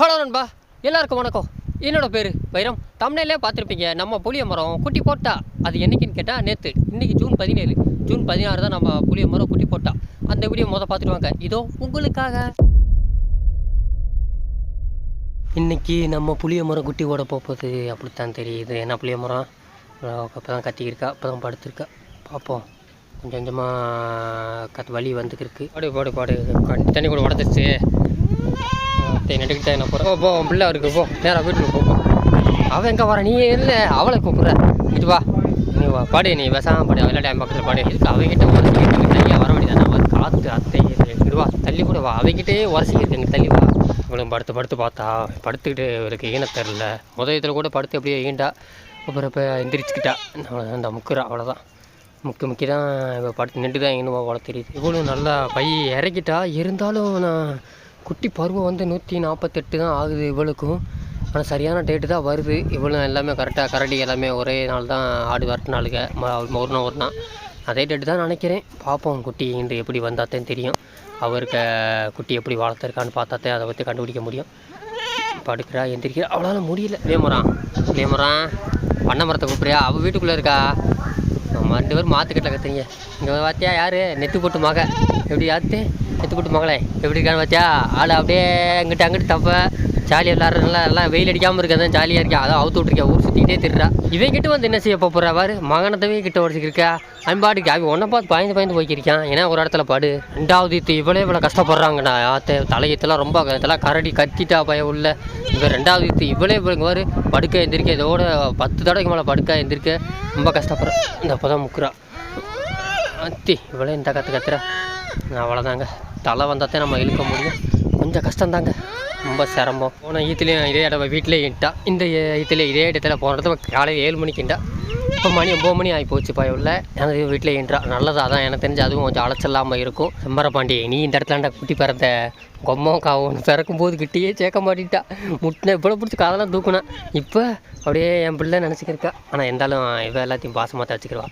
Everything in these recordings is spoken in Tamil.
ஹலோ நண்பா எல்லாருக்கும் வணக்கம். என்னோட பேர் வைரம். தமிழ்நிலே பார்த்துருப்பீங்க நம்ம புளிய மரம் குட்டி போட்டா அது என்னைக்குன்னு கேட்டால் நேற்று இன்றைக்கி ஜூன் பதினேழு. ஜூன் பதினாறு தான் நம்ம புளிய மரம் குட்டி போட்டா. அந்த வீடியோ மொதல் பார்த்துட்டு வாங்க. இதோ உங்களுக்காக. இன்னைக்கு நம்ம புளிய மரம் குட்டி ஓட போகுது. அப்படித்தான் தெரியுது. என்ன புளிய மரம்? அப்போ தான் கத்திக்கிருக்கா அப்போ தான் படுத்திருக்கா. பார்ப்போம். கொஞ்சம் கொஞ்சமாக கத் வலி வந்துக்கிருக்கு. பாடு பாடு பாடு. தண்ணி கூட உடச்சிருச்சு நட்டுக்கிட்டே என்ன போகிற போ உன் பிள்ளை இருக்கு போ. நேராக வீட்டுக்கு போ. அவன் எங்கே வர நீ இல்லை. அவளை கூப்பிட்ற. இது வா. நீ வா பாடு. நீ விவசாயம் பாடு. விளையாட டைம் பக்கத்தில் பாடு. இதுக்கு அவகிட்ட உரசிக்கிட்டு தனியாக வர வேண்டியது அவன் காற்று அத்தை வா. தள்ளி கூட வா. அவகிட்டே உரசிக்கிட்டு இங்கே தள்ளி வா. இவளும் படுத்து படுத்து பார்த்தா படுத்துக்கிட்டு இவளுக்கு ஈன தெரில முதயத்தில் கூட படுத்து அப்படியே ஈண்டா. அப்புறம் இப்போ எந்திரிச்சுக்கிட்டா. அவ்வளோதான் இந்த முக்குறா. அவ்வளோதான் முக்கி முக்கி தான் இப்போ படுத்து நின்று தான் இன்னும் அவ்வளோ தெரியுது இவ்வளோ நல்லா பை இறக்கிட்டா இருந்தாலும் நான் குட்டி பருவம் வந்து நூற்றி நாற்பத்தெட்டு தான் ஆகுது இவளுக்கும். ஆனால் சரியான டேட்டு தான் வருது. இவளும் எல்லாமே கரெக்டாக கரடி எல்லாமே ஒரே நாள் தான் ஆடு வரட்டு நாளுங்க ம- ஒரு நாள் ஒரு நாள் அதே டேட்டு தான் நினைக்கிறேன். பார்ப்போம் குட்டி இன்று எப்படி வந்தாத்தான் தெரியும். அவருக்கு குட்டி எப்படி வளர்த்துருக்கான்னு பார்த்தாத்தே அதை பற்றி கண்டுபிடிக்க முடியும். படுக்கிறா எந்திரிக்கிறா. அவளால் முடியல. லேமரான் லேமரான் பண்ண மரத்தை கூப்பிட்றியா? அவள் வீட்டுக்குள்ளே இருக்கா? நம்ம ரெண்டு பேரும் மாற்றுக்கிட்ட கற்றுங்க இங்கே பார்த்தியா யார்? நெத்து போட்டு மக. எப்படி யாத்து எடுத்துக்கிட்டு மகளே எப்படி இருக்கான்னு பார்த்தியா ஆள் அப்படியே அங்கிட்ட அங்கிட்டு தப்ப. ஜாலியாக எல்லாரும் நல்லா எல்லாம் வெயில் அடிக்காமல் இருக்கதான் ஜாலியாக இருக்கா. அதான் அவுத்து விட்ருக்கா ஊர் சுற்றிக்கிட்டே திருடா. இவன் கிட்ட வந்து என்ன செய்ய போகிறா பாரு? மகனத்தவே கிட்ட உடச்சிக்கிருக்கா அவன் அவன் ஒன்றை பார்த்து பயந்து பயந்து போய்க்கிருக்கான் ஏன்னா ஒரு இடத்துல பாடு. ரெண்டாவது இது இவ்வளோ இவ்வளோ கஷ்டப்படுறாங்கண்ணா ஆத்த தலையத்தெல்லாம் ரொம்ப இதெல்லாம் கரடி கத்திட்டா பய உள்ள. இப்போ ரெண்டாவது இது இவ்வளோ இவ்வளோ பாரு படுக்க எந்திரிக்க. இதோட பத்து தடவைக்கு மேலே படுக்க எழுந்திருக்க ரொம்ப கஷ்டப்படுறேன் இந்த அப்போ தான் முக்குறா. அத்தி இவ்வளோ இந்த கற்று கத்துறா. அவ்வளோதாங்க தலை வந்தால் நம்ம இழுக்க முடியும். கொஞ்சம் கஷ்டம்தாங்க. ரொம்ப சிரமம். போன ஈத்துலேயும் இதே இடம் வீட்டிலே இட்டா. இந்த ஈத்துல இதே இடத்துல போன இடத்துல காலையில் ஏழு மணிக்கு இண்டா இப்போ மணி ஒம்பது மணி ஆகி போச்சு பயவுள்ள எனக்கு வீட்டில் இன்றா. நல்லதா தான் எனக்கு தெரிஞ்சு அதுவும் கொஞ்சம் அலைச்சல்லாமல் இருக்கும். செம்மரப்பாண்டி நீ இந்த இடத்துலாண்டா குட்டி பிறந்த கொம்மம் காவும் பிறக்கும் போது கிட்டேயே சேர்க்க மாட்டிட்டா. முட்டின இவ்வளோ பிடிச்சி காதெல்லாம் தூக்குனேன் இப்போ அப்படியே என் பிள்ளை நினச்சிக்கிருக்கா. ஆனால் இருந்தாலும் இவ எல்லாத்தையும் பாசமாக தச்சுக்கிடுவா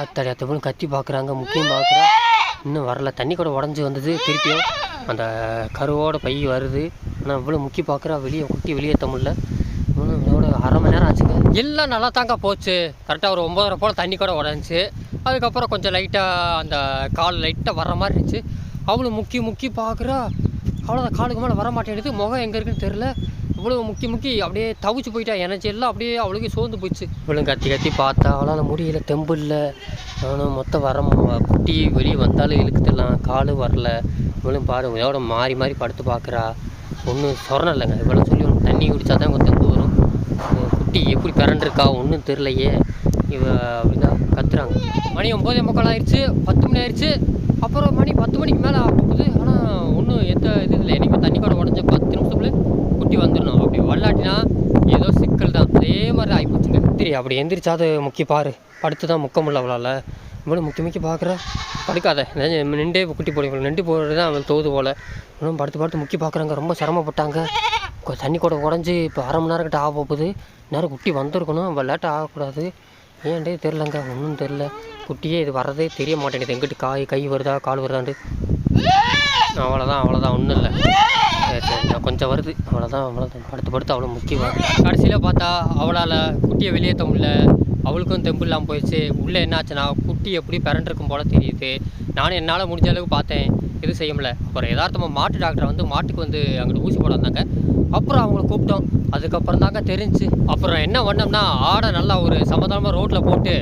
அத்தடி அத்தப்படும் கத்தி பார்க்குறாங்க முக்கியம் பார்க்குறா. இன்னும் வரல. தண்ணி கூட உடஞ்சி வந்தது திருப்பியும். அந்த கருவோட பை வருது. ஆனால் இவ்வளோ முக்கி பார்க்குறா. வெளியே குட்டி வெளியே முடில இன்னும் இதோட அரை மணி நேரம் ஆச்சுங்க. எல்லாம் நல்லா தாங்க போச்சு கரெக்டாக ஒரு ஒம்பதரை போல் தண்ணி கூட உடஞ்சி. அதுக்கப்புறம் கொஞ்சம் லைட்டாக அந்த கால் லைட்டாக வர மாதிரி இருந்துச்சு. அவளும் முக்கி முக்கி பார்க்குறா. அவ்வளோதான் காலுக்கு மேலே வர மாட்டேங்குது. முகம் எங்கே இருக்குன்னு தெரில இவ்வளோ முக்கி முக்கி அப்படியே தவிச்சு போயிட்டா எனர்ஜி எல்லாம் அப்படியே அவளுக்கு சோர்ந்து போயிடுச்சு. இவ்வளோ கத்தி கத்தி பார்த்தா அவளால் முடியல தெம்பு இல்லை. அவனும் மொத்தம் வர குட்டி வெளியே வந்தாலும் இழுக்குதெல்லாம் காலு வரல. இவளும் பாரு இதோட மாறி மாறி படுத்து பார்க்குறா ஒன்றும் சொரணம் இல்லைங்க. இவ்வளோ சொல்லி ஒன்று தண்ணி குடித்தா தான் கொஞ்சம் தெம்பு வரும். குட்டி எப்படி பிறண்டிருக்கா ஒன்றும் தெரிலையே இவ அப்படிதான் கத்துறாங்க. மணி ஒம்பதே முக்கால் ஆயிடுச்சு பத்து மணி ஆயிடுச்சு அப்புறம் மணி பத்து மணிக்கு மேலே ஆகுது ஆனால் ஒன்றும் எந்த இது இல்லை. இனிமேல் தண்ணி கூட உடஞ்ச பத்து நிமிஷத்துக்குள்ளே குட்டி வந்துடணும். அப்படி வரலாட்டினா ஏதோ சிக்கல் தான். அதே மாதிரி ஆகிப்போச்சுங்க திரி அப்படி எந்திரிச்சாது முக்கி பாரு. படுத்து தான் முக்க முடியல அவளால். இவ்வளோ முக்கி முக்கி பார்க்குற படுக்காத. நின்றே குட்டி போடுங்க நின்று போடுறது தான் அவங்களுக்கு தோது போல். இன்னும் படுத்து படுத்து முக்கி பார்க்குறாங்க ரொம்ப சிரமப்பட்டாங்க. தண்ணி கூட உடஞ்சி இப்போ அரை மணி நேரம் கிட்ட ஆக போகுது. நேரம் குட்டி வந்திருக்கணும். அவள் லேட்டாக ஆகக்கூடாது. ஏன்டே தெரிலங்க ஒன்றும் தெரில குட்டியே இது வர்றதே தெரிய மாட்டேங்குது. எங்கிட்டு காய் கை வருதா கால் வருதான்ட்டு. அவ்வளோதான் அவ்வளோதான் ஒன்றும் இல்லை. சரி சரி. கொஞ்சம் வருது. அவ்வளோதான் அவ்வளோதான் படுத்து படுத்து அவ்வளோ முக்கியம் கடைசியில் பார்த்தா அவளால் குட்டியை வெளியேற்ற முடியல. அவளுக்கும் தெம்பு இல்லாமல் போயிடுச்சு. உள்ளே என்னாச்சுன்னா குட்டி எப்படி பிறண்டிருக்கும் போல தெரியுது. நானும் என்னால் முடிஞ்ச அளவுக்கு பார்த்தேன். எதுவும் செய்ய முடியல. அப்புறம் யதார்த்தமாக மாட்டு டாக்டரை வந்து மாட்டுக்கு வந்து அங்கிட்டு ஊசி போட வந்தாங்க. அப்புறம் அவங்கள கூப்பிட்டோம். அதுக்கப்புறம் தாங்க தெரிஞ்சு. அப்புறம் என்ன பண்ணோம்னா ஆடை நல்லா ஒரு சமாதானமாக ரோட்டில் போட்டு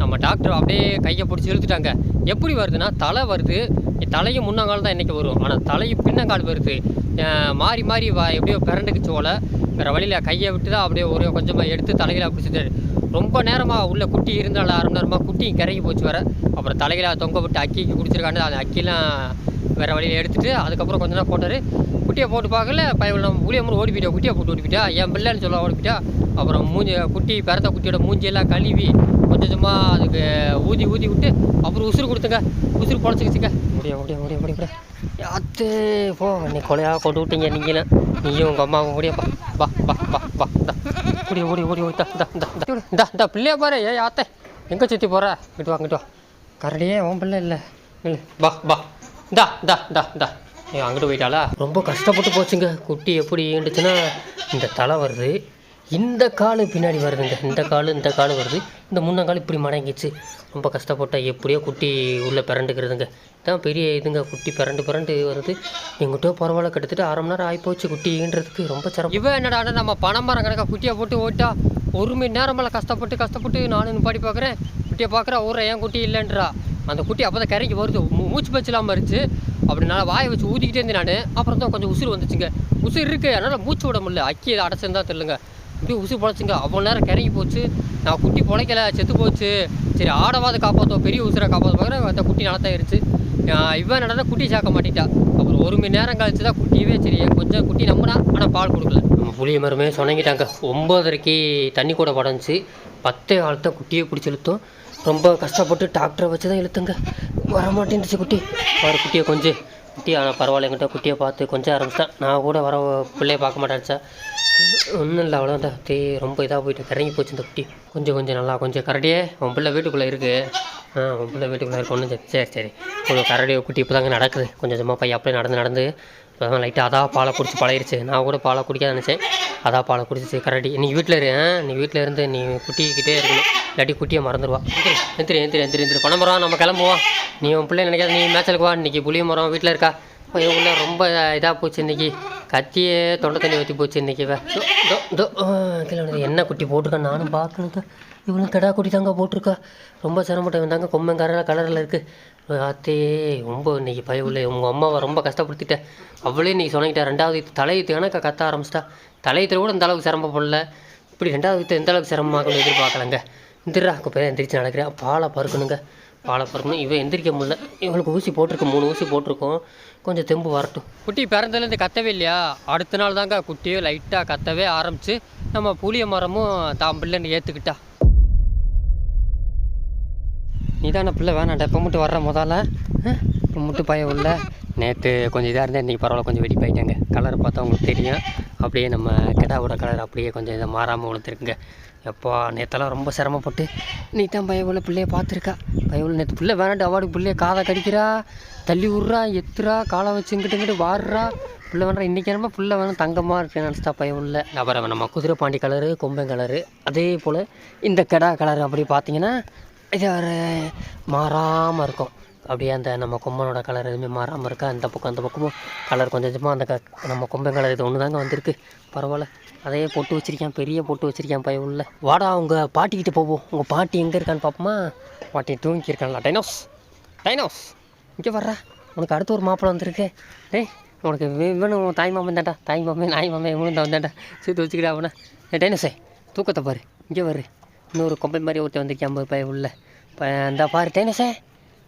நம்ம டாக்டர் அப்படியே கையை பிடிச்சி இழுத்துட்டாங்க. எப்படி வருதுன்னா தலை வருது. தலையும் முன்னங்கால் தான் இன்றைக்கி வரும். ஆனால் தலையும் பின்னங்கால் வருது. மாறி மாறி வா எப்படியோ பிறண்டுக்குச்சு போல வேறு வழியில் கையை விட்டு தான் அப்படியே ஒரு கொஞ்சமாக எடுத்து தலைகளாக பிடிச்சிட்டு ரொம்ப நேரமாக உள்ள குட்டி இருந்தால அரை மணி நேரமாக குட்டி கரைக்கி போச்சு வர அப்புறம் தலைகளாக தொங்க விட்டு அக்கிக்கு குடிச்சிருக்காண்டு அந்த அக்கிலாம் வேறு வழியில் எடுத்துட்டு அதுக்கப்புறம் கொஞ்ச நேரம் போட்டார். குட்டியை போட்டு பார்க்கல பையன் நம்ம ஊழியம்மன் ஓடி போயிட்டா குட்டியை போட்டு ஓடிப்பிட்டா என் பிள்ளைன்னு சொல்ல ஓடிப்பிட்டா அப்புறம் மூஞ்சி குட்டி பிறந்த குட்டியோட மூஞ்சியெல்லாம் கழுவி கொஞ்சம் கொஞ்சமாக அதுக்கு ஊதி ஊதி விட்டு அப்புறம் உசுறு கொடுத்துங்க. உசுறு பொழைச்சிக்கிச்சுங்க. முடியா முடியும் முடிய முடிய முடிய யாத்து போ நீ கொலையாக கொண்டு விட்டீங்க நீங்களும் நீயும் உங்கள் அம்மாவும் ஓடிய பா பா பா பா பா இந்தா. ஓடி ஓடி ஓடி ஓடி இந்த இந்த இந்த பிள்ளைய பாரு ஏ யாத்தே எங்கே சுற்றி போகிற இங்கிட்டு வாங்கிட்டு வா கரடியே உன் பிள்ளை இல்லை இல்லை பா பா இந்தா இந்தா இந்தா இந்தா நீ அங்கிட்டு போயிட்டாளா ரொம்ப கஷ்டப்பட்டு போச்சுங்க. குட்டி எப்படி ஏண்டுச்சுன்னா இந்த தலை வருது. இந்த கால் பின்னாடி வருதுங்க இந்த கால் இந்த கால் வருது. இந்த முன்னங்கால் இப்படி மடங்கிச்சு ரொம்ப கஷ்டப்பட்டா எப்படியோ குட்டி உள்ளே பிறண்டுக்கிறதுங்க. இதான் பெரிய இதுங்க. குட்டி பிறண்டு பிறண்டு வருது. எங்கிட்டோ பரவாயில்ல கிட்டத்தட்ட அரை மணி நேரம் ஆகிப்போச்சு குட்டின்றதுக்கு ரொம்ப சிரமம். இவன் என்னடா நம்ம பணம் மரம் கணக்காக குட்டியை போட்டு ஓட்டா? ஒரு மணி நேரம் மேலே கஷ்டப்பட்டு கஷ்டப்பட்டு நானும் நிப்பாடி பார்க்குறேன். குட்டியை பார்க்குறா ஊரை ஏன் குட்டி இல்லைன்றா. அந்த குட்டி அப்போ தான் கரைக்கு வருது. மூச்சு பச்சு இருந்துச்சு. அப்படி நான் வாயை வச்சு ஊதிக்கிட்டே இருந்தேன் நான். அப்புறம் தான் கொஞ்சம் உசுறு வந்துச்சுங்க. உசுறு இருக்குது அதனால் மூச்சு விட முடியல. அக்கி அடைச்சிருந்தா தெரியலங்க. இப்படி உசு பொழைச்சிங்க அவ்வளோ நேரம் கரைக்கு போச்சு. நான் குட்டி பொழைக்கல செத்து போச்சு. சரி ஆடவாத காப்பாற்றும் பெரிய உசுரை காப்பாற்ற பார்க்குறேன் அந்த குட்டி நடத்தாயிருச்சு இவன் நடந்தால் குட்டி சேர்க்க மாட்டேங்கிட்டா அப்புறம் ஒரு மணி நேரம் கழிச்சு தான் குட்டியவே சரி கொஞ்சம் குட்டி நம்பினா ஆனால் பால் கொடுக்கல. நம்ம புளிய மருமே சொன்னங்கிட்டாங்க. ஒம்பதரைக்கு தண்ணி கூட படந்துச்சு பத்தே காலத்தை குட்டியை பிடிச்சி இழுத்தோம். ரொம்ப கஷ்டப்பட்டு டாக்டரை வச்சு தான் இழுத்துங்க. வரமாட்டேன்னுச்சு குட்டி. வர குட்டியை கொஞ்சம் குட்டி ஆனால் பரவாயில்ல என்கிட்ட குட்டியை பார்த்து கொஞ்சம் ஆரம்பிச்சிட்டேன். நான் கூட வர பிள்ளைய பார்க்க மாட்டேன்ச்சா ஒன்றும் இல்லை அவ்வளோதான் தே ரொம்ப இதாக போயிட்டு கரங்கி போச்சு இந்த குட்டி. கொஞ்சம் கொஞ்சம் நல்லா கொஞ்சம் கரடியே உன் பிள்ளை வீட்டுக்குள்ளே இருக்குது ஆ உன் பிள்ளை வீட்டுக்குள்ளே இருக்கு. ஒன்றும் சரி சரி சரி. கொஞ்சம் கரடி குட்டி இப்போ தாங்க நடக்குது. கொஞ்சம் கொஞ்சமாக பையன் அப்படியே நடந்து நடந்து. இப்போ தான் லைட்டாக அதான் பாலை குடிச்சு பழகிருச்சு. நான் கூட பாலை குடிக்காத நினச்சேன். அதான் பாலை குடிச்சிச்சு கரடி. நீ வீட்டில் இரு நீ வீட்டில் இருந்து நீ குட்டிக்கிட்டே இருக்கணும். இல்லாட்டி குட்டியை மறந்துடுவா. எந்திரி எந்திரி எந்திரி எந்திரி பணம் மரம் நம்ம கிளம்புவோம். நீ உன் பிள்ளை நினைக்காத நீ மேட்சலுக்கு வா. இன்னைக்கு புளிய மரம் வீட்டில் இருக்கா? பையன் உள்ள ரொம்ப இதாக போச்சு இன்றைக்கி கத்தியே தொண்டை தண்ணி ஊற்றி போச்சு இன்னைக்கு இவ. கீழே என்ன குட்டி போட்டிருக்கா? நானும் பார்க்கணுங்க இவனும் கிடா குட்டி தாங்க போட்டிருக்கா. ரொம்ப சிரமப்பட்டவன் தாங்க கொம்பங்கரையில் கலரில் இருக்குது ஆத்தே ரொம்ப இன்னைக்கு பயவுள்ள உங்கள் அம்மாவை ரொம்ப கஷ்டப்படுத்திட்டேன். அவளே இன்னைக்கு சொன்னிக்கிட்டேன் ரெண்டாவது இது தலையத்து கணக்க கத்த ஆரம்பிச்சிட்டா. தலையத்தில் கூட இந்த அளவுக்கு சிரமப்படல. இப்படி ரெண்டாவது எந்த அளவுக்கு சிரமமாகணும் எதிர்பார்க்கலங்க. எந்திரா இப்போ எந்திரிச்சு நடக்கிறேன். பாலை பறக்கணுங்க பாலை பறக்கணும் இவன் எந்திரிக்க முடியல. இவளுக்கு ஊசி போட்டிருக்கோம் மூணு ஊசி போட்டிருக்கோம். கொஞ்சம் தெம்பு வரட்டும். குட்டி பிறந்ததுலேருந்து கத்தவே இல்லையா? அடுத்த நாள் தாங்க குட்டியே லைட்டாக கத்தவே ஆரம்பிச்சு நம்ம புளிய மரமும் தான் பிள்ளைன்னு ஏற்றுக்கிட்டா நீதான பிள்ளை வேணாண்டா இப்போ மட்டும் வர்ற முதல்ல. இப்போ மட்டும் பயம் இல்லை. நேற்று கொஞ்சம் இதாக இருந்தால் இன்றைக்கி பரவாயில்ல கொஞ்சம் வெடி கலரை கலர் பார்த்தா உங்களுக்கு தெரியும். அப்படியே நம்ம கிடாவோட கலர் அப்படியே கொஞ்சம் இதை மாறாமல் வளர்த்துருக்குங்க எப்போ நேற்றெல்லாம் ரொம்ப சிரமப்பட்டு நீ தான் பயம் உள்ள பிள்ளைய பார்த்துருக்கா. பயம் நேற்று பிள்ளை வேணாண்டு அவார்டு பிள்ளைய காதை கடிக்கிறா தள்ளி விட்றா எத்துறா காலை வச்சு இங்கிட்டு வாடுறா. பிள்ளை வேணா இன்றைக்கி நம்ம பிள்ளை வேணும் தங்கமாக இருக்கு நினச்சிட்டா பயம் இல்லை அப்புறம் நம்ம குதிரை பாண்டி கலரு கொம்பன் கலரு அதே போல் இந்த கெடா கலர் அப்படி பார்த்தீங்கன்னா இது ஒரு மாறாமல் இருக்கும். அப்படியே அந்த நம்ம கொம்பனோட கலர் எதுவுமே மாறாமல் இருக்கா? அந்த பக்கம் அந்த பக்கமும் கலர் கொஞ்சம் கொஞ்சமாக அந்த க நம்ம கொம்பன் கலர் இது ஒன்று தாங்க வந்திருக்கு. பரவாயில்ல. அதையே போட்டு வச்சிருக்கேன் பெரிய போட்டு வச்சிருக்கேன் பையன் உள்ள. வாடா உங்கள் பாட்டிக்கிட்ட போவோம். உங்கள் பாட்டி எங்கே இருக்கான்னு பார்ப்போமா பாட்டி தூங்கியிருக்காங்களா டைனோஸ் டைனோஸ் இங்கே வர்றா. உனக்கு அடுத்து ஒரு மாப்பிள்ளை வந்திருக்கு. டேய் உனக்கு இவனும் உன் தாய் மாமன் தான்டா. தாய் மாமன் நாய் மாமன் இவனும் தான் வந்தாண்டா சேர்த்து வச்சுக்கிட்டா அவனை. டைனோஸே தூக்கத்தை பாரு. இங்கே வரு இன்னொரு கொம்பை மாதிரி ஒருத்தன் வந்திருக்கேன் ஐம்பது பய உள்ள. ப இந்த பாரு டைனோஸே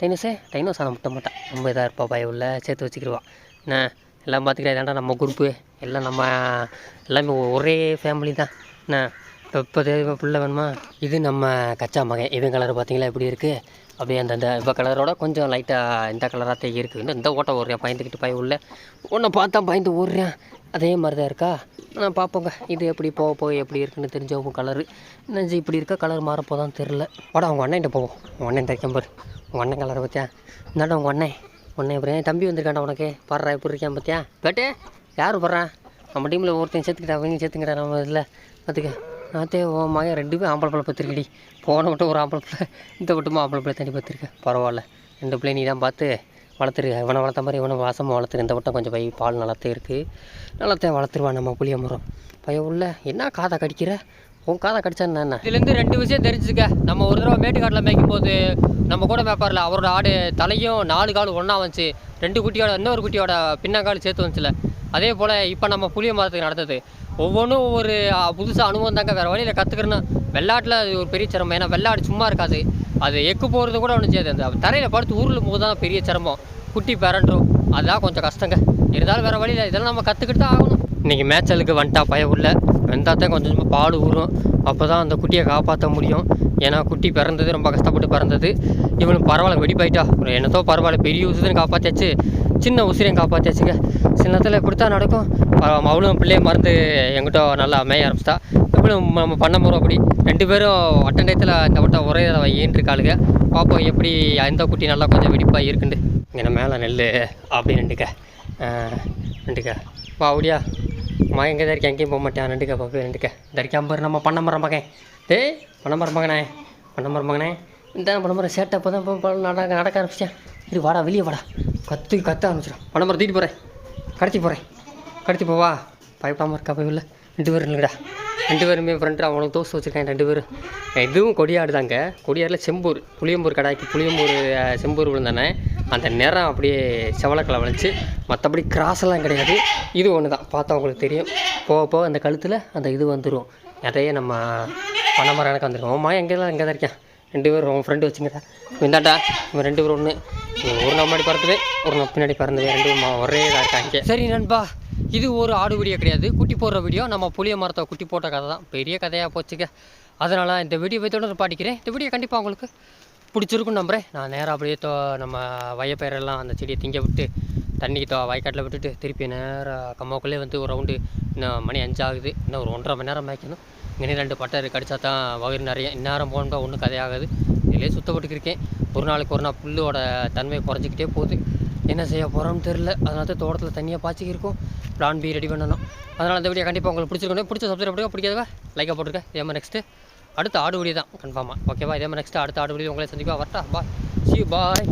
டைனோஸே டைனோஸ் ஆனால் முட்ட. மாட்டான் ரொம்ப இதாக இருப்பா பய உள்ள சேர்த்து வச்சுக்கிடுவான் என்ன? எல்லாம் பார்த்துக்கிட்டா இதாண்டா நம்ம குரூப்பு எல்லாம் நம்ம எல்லாமே ஒரே ஃபேமிலி தான். என்ன? இப்போ இப்போ பிள்ளை வேணுமா? இது நம்ம கச்சா மகன். இவன் கலர் பார்த்தீங்களா? எப்படி இருக்குது அப்படியே அந்த அந்த இப்போ கலரோட கொஞ்சம் லைட்டாக இந்த கலராக தான் இருக்குது இந்த ஓட்டை ஓடுறேன் பயந்துக்கிட்டு போய் உள்ள. ஒன்றை பார்த்தா பயந்து ஓடுறேன். அதே மாதிரி தான் இருக்கா? நான் பார்ப்போங்க இது எப்படி போக போய் எப்படி இருக்குன்னு தெரிஞ்சவங்க கலரு நெஞ்சு இப்படி இருக்கா கலர் மாறப்போதான் தெரில வாடா அவங்க அண்ணன்ட்ட போவோம். உங்கள் அண்ணன் தைக்கம் பாரு உங்கள் அண்ணன் கலரை பார்த்தியா இந்தாண்டா உங்கள் அண்ணன். உன்னை எப்படி? என் தம்பி வந்திருக்காண்டா உனக்கு. பாடுறா எப்படி இருக்கேன் பார்த்தியா பேட்டே யார் போடுறான் நம்ம டீமில் ஒருத்தன் சேர்த்துக்கிட்டா அவங்க சேர்த்துக்கிட்டா நம்ம இதில். பார்த்துக்க நான் உன் மகன் ரெண்டு பேரும் ஆம்பளை பிள்ளை பார்த்துருக்கடி. போன மட்டும் ஒரு ஆம்பளை பிள்ளை. இந்த மட்டும் ஆம்பளை பிள்ளை தண்ணி பார்த்துருக்கேன் பரவாயில்ல. ரெண்டு பிள்ளை நீ தான் பார்த்து வளர்த்துரு. இவனை வளர்த்த மாதிரி இவனை வாசமாக வளர்த்துரு. இந்த வட்டம் கொஞ்சம் பை பால் நல்லாத்தே இருக்குது நல்லாத்தே வளர்த்துருவான் நம்ம புளிய மரம் பையன் உள்ள என்ன காதை கடிக்கிற? உன் காதை கடிச்சா என்ன? இதுலேருந்து ரெண்டு விஷயம் தெரிஞ்சுக்க. நம்ம ஒரு தடவை மேட்டுக்காட்டில் மேய்க்கும் போது நம்ம கூட மேய்ப்பார்ல அவரோட ஆடு தலையும் நாலு கால் ஒன்றா வந்துச்சு. ரெண்டு குட்டியோட இன்னொரு குட்டியோட பின்னங்கால் சேர்த்து வந்துச்சுல. அதே போல் இப்போ நம்ம புளிய மரத்துக்கு நடந்தது. ஒவ்வொன்றும் ஒவ்வொரு புதுசாக அனுபவம் தாங்க. வேறு வழியில் கற்றுக்கிறேன்னா வெள்ளாட்டில் அது ஒரு பெரிய சிரமம். ஏன்னா வெள்ளாடு சும்மா இருக்காது. அது எக்கு போகிறது கூட ஒன்றும் செய்யாது. அந்த தரையில் படுத்து ஊரில் போது தான் பெரிய சிரமம். குட்டி பிறண்டுரும் அதுதான் கொஞ்சம் கஷ்டங்க. இருந்தாலும் வேறு வழியில் இதெல்லாம் நம்ம கற்றுக்கிட்டு தான் ஆகணும். இன்றைக்கி மேய்ச்சலுக்கு வந்துட்டா பய உள்ள வெந்தால் தான் கொஞ்சம் கொஞ்சமாக பால் ஊறும். அப்போ தான் அந்த குட்டியை காப்பாற்ற முடியும். ஏன்னா குட்டி பிறந்தது ரொம்ப கஷ்டப்பட்டு பிறந்தது. இவனுக்கு பரவாயில்ல வெடிப்பாயிட்டா ஒரு என்னத்தோ பரவாயில்ல பெரிய உசுதுன்னு காப்பாற்றியாச்சு சின்ன உசுரையும் காப்பாற்றியாச்சுங்க சில நேரத்தில் கொடுத்தா நடக்கும். அவளும் பிள்ளையை மறந்து எங்கிட்ட நல்லா மேய ஆரம்பிச்சிட்டா. எப்படி நம்ம பண்ண போகிறோம் அப்படி. ரெண்டு பேரும் அட்டண்டயத்தில் இந்த வட்டம் ஒரே தடவை ஈன்றிருக்காளுங்க பார்ப்போம் எப்படி எந்த குட்டி நல்லா கொஞ்சம் வெடிப்பாக இருக்குண்டு இங்கே மேலே நெல் அப்படி ரெண்டுக்க ரெண்டுக்க வா அப்படியா மா எங்கே தான் இருக்கேன் எங்கேயும் போக மாட்டேன் ரெண்டுக்க பாப்பே ரெண்டுக்க தரிக்காம பாரு நம்ம பண்ண மரம் மகன். டேய் பண்ண மரம் மகனே. பண்ண மரம் மகனே. இந்த பண்ண மரம் சேட்டை அப்போ தான் நடக்க நடக்க ஆரம்பிச்சிட்டேன். இது வாடா வெளியே வாடா. கத்து கத்த ஆரம்பிச்சிடும். பண்ண மரம் தூக்கிட்டு போகிறேன் கடத்தி போகிறேன் கடத்தி போவா. பயப்படாமல் இருக்கா போய் உள்ள. ரெண்டு பேரும் இல்லைடா ரெண்டு பேருமே ஃப்ரெண்டு அவனுக்கு தோசை வச்சுருக்கேன் ரெண்டு பேரும். இதுவும் கொடியாடு தாங்க கொடியாடில் செம்பூர் புளியம்பூர் கடாய்க்கு புளியம்பூர் செம்பூர் விழுந்தானே அந்த நிறம் அப்படியே செவலக்கலை வளைச்சு மற்றபடி கிராஸெல்லாம் கிடையாது. இது ஒன்று தான் பார்த்தா உங்களுக்கு தெரியும். போக போக அந்த கழுத்தில் அந்த இது வந்துடும் நிறைய நம்ம பனைமரம் எனக்கு வந்துருக்கோம். அம்மா எங்கெல்லாம் எங்கே தான் இருக்கேன். ரெண்டு பேரும் உன் ஃப்ரெண்டு வச்சுங்கடா. இந்தாண்டா. இவன் ரெண்டு பேரும் ஒன்று ஒரு நம்ம முன்னாடி பறந்தது ஒரு நம்ம பின்னாடி பறந்துவே ரெண்டு பேரும் மா- ஒரே இதாக இருக்காங்க. சரி நண்பா. இது ஒரு ஆடு வீடியோ கிடையாது. குட்டி போடுற வீடியோ. நம்ம புளிய மரத்தை குட்டி போட்ட கதை தான். பெரிய கதையாக போச்சுக்க அதனால் இந்த வீடியோ வைத்தோட பாடிக்கிறேன். இந்த வீடியோ கண்டிப்பாக உங்களுக்கு பிடிச்சிருக்கும் நம்புறேன். நான் நேராக அப்படியே தோ நம்ம வயப்பயிரெல்லாம் அந்த செடியை திங்க விட்டு தண்ணிக்கு தோ வயக்காட்டில் விட்டுட்டு திருப்பி நேராக கம்மாக்குள்ளே வந்து ஒரு ரவுண்டு இன்னும் மணி அஞ்சு ஆகுது. இன்னும் ஒரு ஒன்றரை மணி நேரம் மேய்க்கணும். இங்கே ரெண்டு பட்டை கடிச்சா தான் வயிறு நிறைய இந்நேரம் போனால் ஒன்றும் கதையாகாது. இதிலே சுத்தப்பட்டுக்கிருக்கேன். ஒரு நாளைக்கு ஒரு நாள் புல்லோட தன்மை குறைஞ்சிக்கிட்டே போகுது. என்ன செய்ய போகிறோம்னு தெரில அதனால தான் தோட்டத்தில் தண்ணியாக பாய்ச்சிக்கு இருக்கும் பிளான் பி ரெடி பண்ணணும். அதனால் அந்த வீடியோ கண்டிப்பாக உங்களுக்கு பிடிச்சிருக்கணும் பிடிச்ச சப்ஸ்கிரைப் பண்ணுங்க. பிடிக்காதவா லைக்காக போட்டுருக்கேன் இதே மாதிரி நெக்ஸ்ட்டு அடுத்த ஆடு வீடியோ தான். கன்ஃபார்மாக ஓகேவா இதே மாதிரி நெக்ஸ்ட்டு அடுத்த ஆடு வீடியோ உங்களை சந்திப்பா வரட்டா? பாய் சி பாய்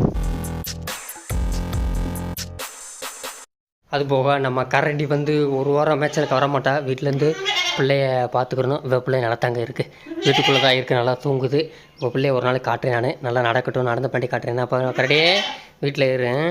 அது போக நம்ம கரண்டி வந்து ஒரு வாரம் மேட்சலுக்கு வர வீட்டிலேருந்து பிள்ளைய பார்த்துக்கணும் இவ பிள்ளை நல்லா தாங்க இருக்குது வீட்டுக்குள்ளே தான் இருக்குது நல்லா தூங்குது. உங்கள் பிள்ளைய ஒரு நாள் காட்டுறேன் நான். நல்லா நடக்கட்டும். நடந்து பண்ணி காட்டுறேன். அப்போ கரடியே வீட்டில் இருன்